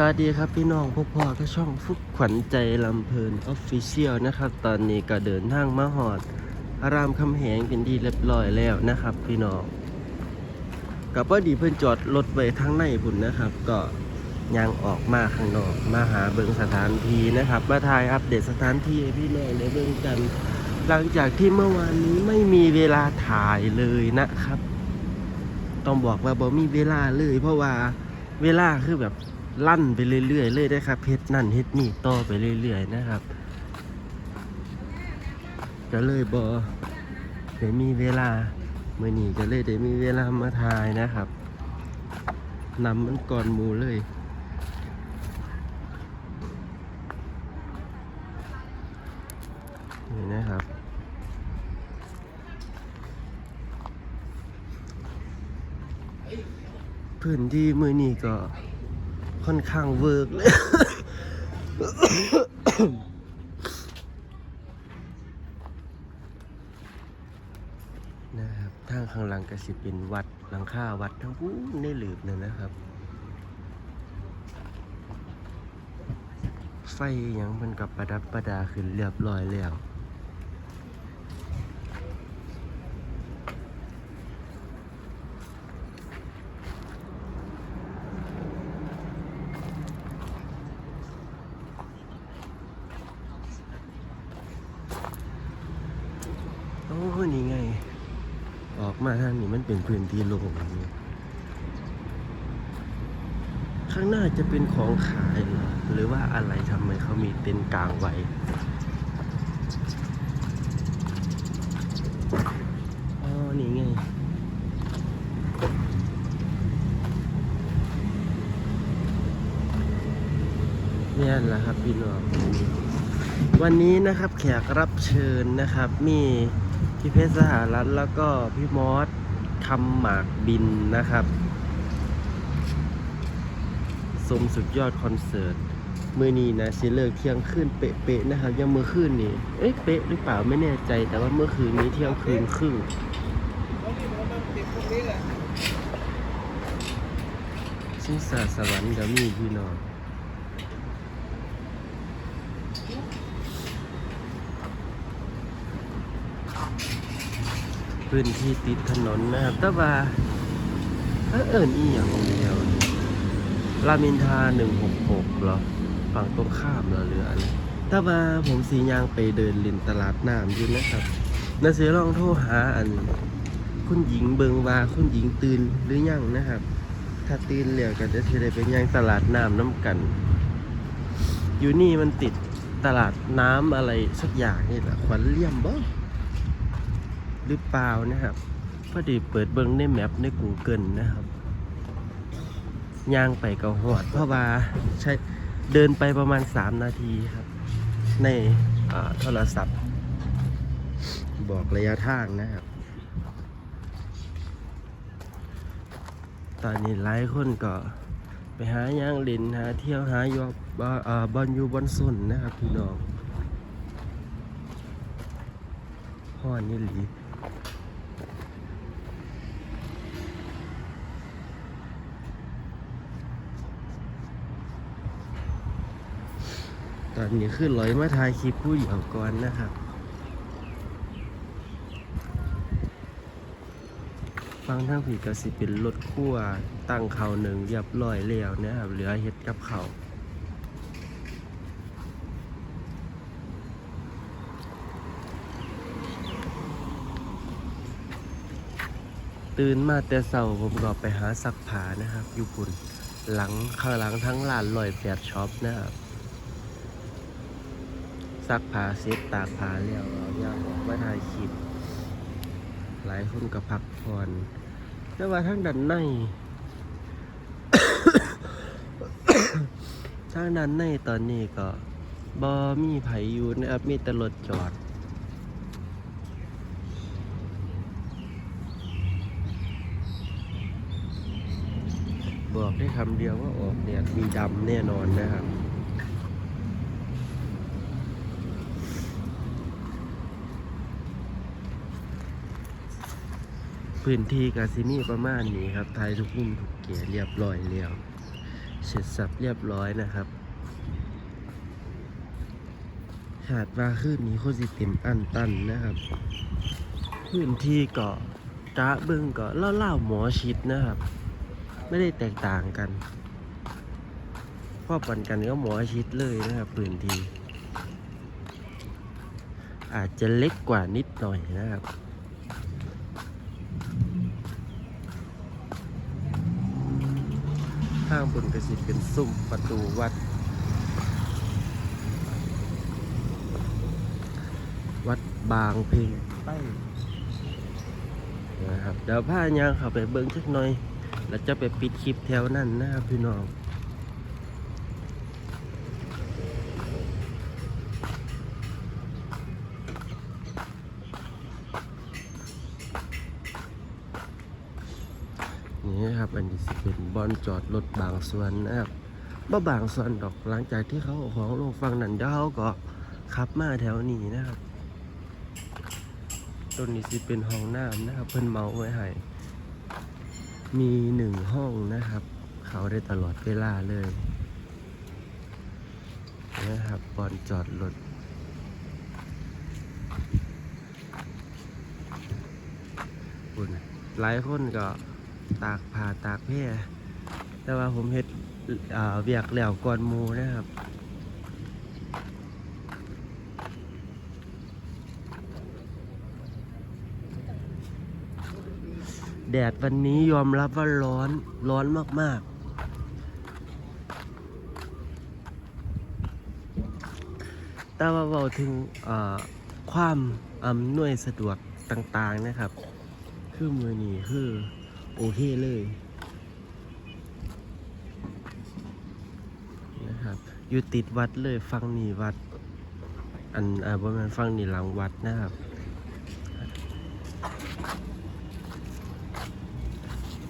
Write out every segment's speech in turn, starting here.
สวัสดีครับพี่น้องพวกพ่อก็ช่องฟุกขวัญใจลำเพลินออฟฟิเชียลนะครับ ตอนนี้ก็เดินทางมาหอด อารามคำแหงเป็นที่เรียบร้อยแล้วนะครับ พี่น้องกับว่าดีเพื่อนจอดรถไว้ทางในพุ่นะครับ ก็ยังออกมาข้างนอก มาหาเบิงสถานที่นะครับ มาถ่ายอัปเดตสถานที่ให้พี่น้องได้เบิงกัน หลังจากที่เมื่อวานนี้ไม่มีเวลาถ่ายเลยนะครับ ต้องบอกว่าบ่มีเวลาเลย เพราะว่าเวลาคือแบบ ลั่นไปเรื่อยๆเลยนะครับเฮ็ดนั่นเฮ็ดนี่ต่อไปเรื่อยๆนะครับ ก็เลยบ่ได้มีเวลาเมื่อนี้ก็เลยได้มีเวลามาถ่ายนะครับนำมันก่อนมูเลยนี่นะครับพื้นที่มือนี้ก็ ค่อนข้างเวิร์กเลย นะครับ ทางข้างหลังก็สิเป็นวัดหลังคาวัดทั้งผู้ในหลืบนั่นนะครับ ไฟยังมันกับประดับประดาขึ้นเรียบร้อยแล้ว โอ้นี่ไง ออก มาทางนี้มันเป็นพื้นที่โล่งข้างหน้าจะเป็นของขายเหรอหรือว่าอะไรทำไมเขามีเต็นท์กลางไว้อ๋อนี่ไงเนี่ยแหละครับพี่น้องวันนี้นะครับแขกรับเชิญนะครับมี พี่เพชรสหรัฐแล้วก็พี่มอสคำหมากบินนะครับสมสุดยอดคอนเสิร์ตมือนี้นะสิเลิกเที่ยงคืนเป๊ะๆนะครับ ยังเมื่อคืนนี่เอ๊ะเป๊ะหรือเปล่าไม่แน่ใจ แต่ว่าเมื่อคืนนี้เที่ยงคืนครึ่งชิงสาสวรรค์ก็มีพี่น้อง พื้นที่ติดถนนนะครับแต่ว่าเออเอิญอีอย่างเดียวรามินทาหนึ่งหกหกเหรอฝั่งตรงข้ามเหรอหรืออะไรแต่ว่าผมสียางไปเดินลินตลาดน้ำอยู่นะครับนาเสียลองโทรหาอัน คุณหญิงเบิงว่าคุณหญิงตื่นหรือยังนะครับ ถ้าตื่นแล้วก็จะสิได้ไปย่างตลาดน้ำน้ำกัน อยู่นี่มันติดตลาดน้ำอะไรสักอย่างนี่แหละขวัญเลี่ยมบ่ หรือเปล่านะครับ พอดีเปิดเบิ้งในแมปใน Google นะครับย่างไปก็หอด เพราะว่าใช้เดินไปประมาณ 3 นาทีครับ ในโทรศัพท์ บอกระยะทางนะครับ ตอนนี้หลายคนก็ไปหาย่างลินหาเที่ยวหายอบอ่าบอลยู่บนสุนนะครับพี่น้องห่อนนี่หลี ตอนนี้ขึ้นลอยมาถ่ายคลิปผู้เหี่ยวก่อนนะครับ ฟังทางผีกสิเป็นรถคั่วตั้งเขาหนึ่งเรียบร้อยแล้วนะครับ เหลือเห็ดกับเขา ตื่นมาแต่เสาผมก็ไปหาซักผ้านะครับอยู่ปุ่นหลังข้างหลังทั้งร้านลอยแปดช็อปนะครับซักผ้าเซ็ตตากผ้าแล้วเอาย่างออกมาถ่ายคลิปหลายคนก็พักผ่อนแต่ว่าทั้งด้านในทางด้านในตอนนี้ก็บอมีไผอยู่นะครับมีแต่รถจอด บอกได้คำเดียวว่าออกเนี่ยมีดำแน่นอนนะครับพื้นที่กาซิมีประมาณนี้ครับไทยทุกมุมทุกเกียเรียบร้อยแล้วเสร็จสับเรียบร้อยนะครับหาดว่าขึ้นนี้โคสิเป็นอันตันนะครับ พื้นที่เกาะกะเบึงเกาะเล่าๆหมอชิดนะครับ ไม่ได้แตกต่างกันพ่อปันกันก็หมอชิดเลยนะครับพื้นที่อาจจะเล็กกว่านิดหน่อยนะครับข้างบนก็สิเป็นซุ้มประตูวัด วัดบางเพลงใต้นะครับเดี๋ยวพายางเข้าไปเบิ้งสักหน่อย แล้วจะไปปิดคลิปแถวนั้นนะครับพี่น้องนี่นะครับอันนี้เป็นบอนจอดรถบางส่วนนะครับบ่บางส่วนดอกหลังจากที่เขาเอาของลงฟังนั่นเดี๋ยวเขาก็ขับมาแถวนี้นะครับต้นนี้สิเป็นห้องน้ำนะครับ เพิ่นเมาไว้ให้ มีหนึ่งห้องนะครับ เขาได้ตลอดเวลาเลยนะครับบอนจอดรถคุณหลายคนก็ตากผ้าตากแพร่แต่ว่าผมเฮ็ดอ่าเวียกแล้วก่อนมูนะครับ แดดวันนี้ยอมรับว่าร้อนร้อนมาก ๆ แต่ว่าเบาถึงความอำนวยสะดวกต่าง ๆ นะครับ คือมือนี้คือ โอเคเลยนะครับอยู่ติดวัดเลยฟังนี่วัด อันอ่าบนมันฟังนี่หลังวัดนะครับ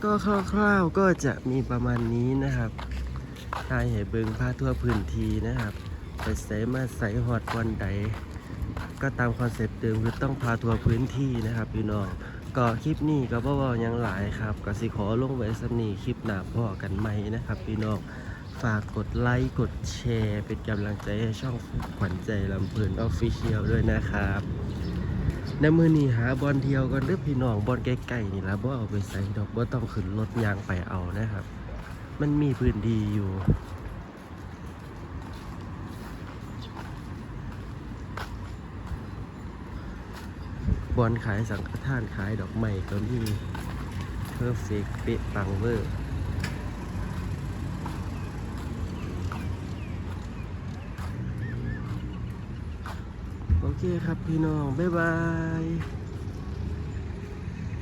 ก็คร่าวๆก็จะมีประมาณนี้นะครับทายให้เบิงผ้าทั่วพื้นที่นะครับ ไปใส่มาใส่หอดวันใด ก็ตามคอนเซปต์เดิมคือต้องพาทัวร์พื้นที่นะครับพี่น้องก็คลิปนี้ก็บ่เว้ายังหลายครับก็สิขอลงไว้สำนีคลิปหน้าพ่อกันใหม่นะครับพี่น้องฝากกดไลค์กดแชร์ เป็นกำลังใจให้ช่องขวัญใจลำเพลินออฟฟิเชียลด้วยนะครับ ในมือนี้หาบอลเที่ยวกันเด้อพี่น้องบอลใกล้ๆนี่ละบ่เอาไปใส่ดอกบ่ต้องขึ้นรถยางไปเอานะครับ มันมีพื้นที่อยู่บอลขายสังฆทานขายดอกไม้ก็มีเพอร์เฟกเป๊ะปังเวอร์ เคครับพี่น้อง บ๊ายบาย